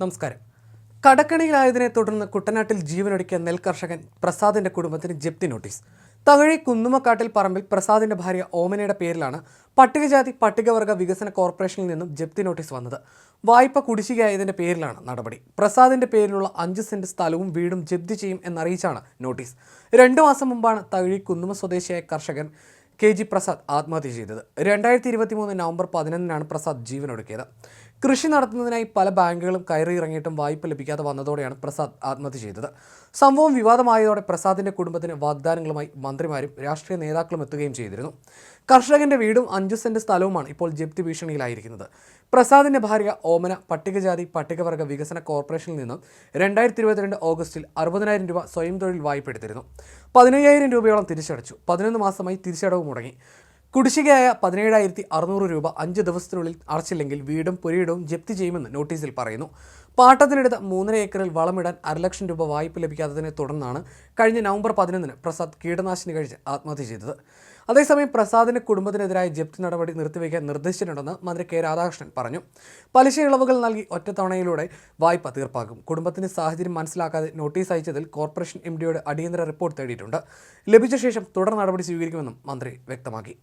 നമസ്കാരം. കടക്കണിയിലായതിനെ തുടർന്ന് കുട്ടനാട്ടിൽ ജീവനൊടുക്കിയ നെൽകർഷകൻ പ്രസാദിന്റെ കുടുംബത്തിന് ജപ്തി നോട്ടീസ്. തകഴി കുന്നുമക്കാട്ടിൽ പറമ്പിൽ പ്രസാദിന്റെ ഭാര്യ ഓമനയുടെ പേരിലാണ് പട്ടികജാതി പട്ടികവർഗ വികസന കോർപ്പറേഷനിൽ നിന്നും ജപ്തി നോട്ടീസ് വന്നത്. വായ്പ കുടിശ്ശികയായതിന്റെ പേരിലാണ് നടപടി. പ്രസാദിന്റെ പേരിലുള്ള അഞ്ച് സെന്റ് സ്ഥലവും വീടും ജപ്തി ചെയ്യും എന്നറിയിച്ചാണ് നോട്ടീസ്. രണ്ടു മാസം മുമ്പാണ് തകഴി കുന്നുമ സ്വദേശിയായ കർഷകൻ കെ ജി പ്രസാദ് ആത്മഹത്യ ചെയ്തത്. രണ്ടായിരത്തി ഇരുപത്തി മൂന്ന് നവംബർ പതിനൊന്നിനാണ് പ്രസാദ് ജീവനൊടുക്കിയത്. കൃഷി നടത്തുന്നതിനായി പല ബാങ്കുകളും കയറി ഇറങ്ങിയിട്ടും വായ്പ ലഭിക്കാതെ വന്നതോടെയാണ് പ്രസാദ് ആത്മഹത്യ ചെയ്തത്. സംഭവം വിവാദമായതോടെ പ്രസാദിന്റെ കുടുംബത്തിന് വാഗ്ദാനങ്ങളുമായി മന്ത്രിമാരും രാഷ്ട്രീയ നേതാക്കളും എത്തുകയും ചെയ്തിരുന്നു. കർഷകന്റെ വീടും അഞ്ചു സെന്റ് സ്ഥലവുമാണ് ഇപ്പോൾ ജപ്തി ഭീഷണിയിലായിരിക്കുന്നത്. പ്രസാദിന്റെ ഭാര്യ ഓമന പട്ടികജാതി പട്ടികവർഗ വികസന കോർപ്പറേഷനിൽ നിന്നും രണ്ടായിരത്തി ഇരുപത്തിരണ്ട് ഓഗസ്റ്റിൽ അറുപതിനായിരം രൂപ സ്വയം തൊഴിൽ വായ്പ എടുത്തിരുന്നു. പതിനയ്യായിരം രൂപയോളം തിരിച്ചടച്ചു. പതിനൊന്ന് മാസമായി തിരിച്ചടവ് മുടങ്ങി. കുടിശ്ശികയായ പതിനേഴായിരത്തി അറുന്നൂറ് രൂപ അഞ്ച് ദിവസത്തിനുള്ളിൽ അടച്ചില്ലെങ്കിൽ വീടും പുരയിടവും ജപ്തി ചെയ്യുമെന്ന് നോട്ടീസിൽ പറയുന്നു. പാട്ടത്തിനെടുത്ത മൂന്നര ഏക്കറിൽ വളമിടാൻ അരലക്ഷം രൂപ വായ്പ ലഭിക്കാത്തതിനെ തുടർന്നാണ് കഴിഞ്ഞ നവംബർ പതിനൊന്നിന് പ്രസാദ് കീടനാശിനി കഴിച്ച് ആത്മഹത്യ ചെയ്തത്. അതേസമയം പ്രസാദിന്റെ കുടുംബത്തിനെതിരായ ജപ്തി നടപടി നിർത്തിവെക്കാൻ നിർദ്ദേശിച്ചിട്ടുണ്ടെന്ന് മന്ത്രി കെ രാധാകൃഷ്ണൻ പറഞ്ഞു. പലിശ ഇളവുകൾ നൽകി ഒറ്റത്തവണയിലൂടെ വായ്പ തീർപ്പാക്കും. കുടുംബത്തിന്റെ സാഹചര്യം മനസ്സിലാക്കാതെ നോട്ടീസ് അയച്ചതിൽ കോർപ്പറേഷൻ എം ഡിയുടെ അടിയന്തര റിപ്പോർട്ട് തേടിയിട്ടുണ്ട്. ലഭിച്ച ശേഷം തുടർ നടപടി സ്വീകരിക്കുമെന്നും മന്ത്രി വ്യക്തമാക്കി.